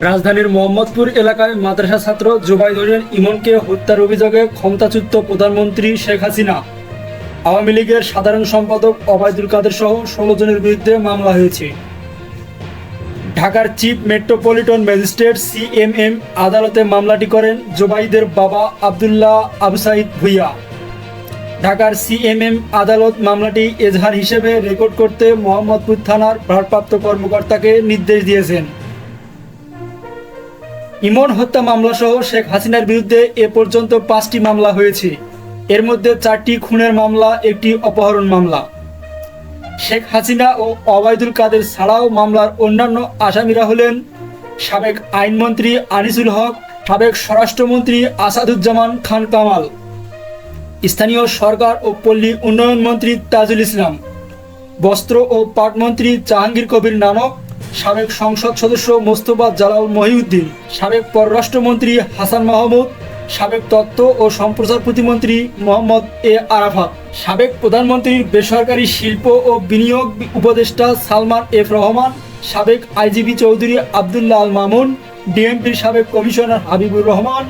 রাজধানীর মোহাম্মদপুর এলাকায় মাদ্রাসা ছাত্র জুবাইদ হোসেন ইমনকে হত্যার অভিযোগে ক্ষমতাচ্যুত প্রধানমন্ত্রী শেখ হাসিনা। আওয়ামী লীগের সাধারণ সম্পাদক অবায়দুল কাদের সহ ষোলো জনের বিরুদ্ধে মামলা হয়েছে। ঢাকার চিফ মেট্রোপলিটন ম্যাজিস্ট্রেট সিএমএম আদালতে মামলাটি করেন জুবাইদের বাবা আবদুল্লাহ আবু সাইদ ভুইয়া। ঢাকার সিএমএম আদালত মামলাটি এজাহার হিসেবে রেকর্ড করতে মোহাম্মদপুর থানার ভারপ্রাপ্ত কর্মকর্তাকে নির্দেশ দিয়েছেন। ইমন হত্যা মামলা সহ শেখ হাসিনার বিরুদ্ধে এ পর্যন্ত পাঁচটি মামলা হয়েছে। এর মধ্যে চারটি খুনের মামলা, একটি অপহরণ মামলা। শেখ হাসিনা ও অবায়দুল কাদের ছাড়াও মামলার অন্যান্য আসামিরা হলেন সাবেক আইনমন্ত্রী আনিসুল হক, সাবেক স্বরাষ্ট্রমন্ত্রী আসাদুজ্জামান খান কামাল, স্থানীয় সরকার ও পল্লী উন্নয়ন মন্ত্রী তাজুল ইসলাম, বস্ত্র ও পাটমন্ত্রী জাহাঙ্গীর কবির নানক সাবেক সংসদ সদস্য মোস্তফা জালাল মহিউদ্দিন, সাবেক পররাষ্ট্রমন্ত্রী হাসান মাহমুদ, সাবেক তথ্য ও সম্প্রচার প্রতিমন্ত্রী মোহাম্মদ এ আরাফাত, সাবেক প্রধানমন্ত্রীর বেসরকারি শিল্প ও বিনিয়োগ উপদেষ্টা সালমান এফ রহমান, সাবেক আইজিবি চৌধুরী আবদুল্লাহ আল মামুন, ডিএমপির সাবেক কমিশনার হাবিবুর রহমান।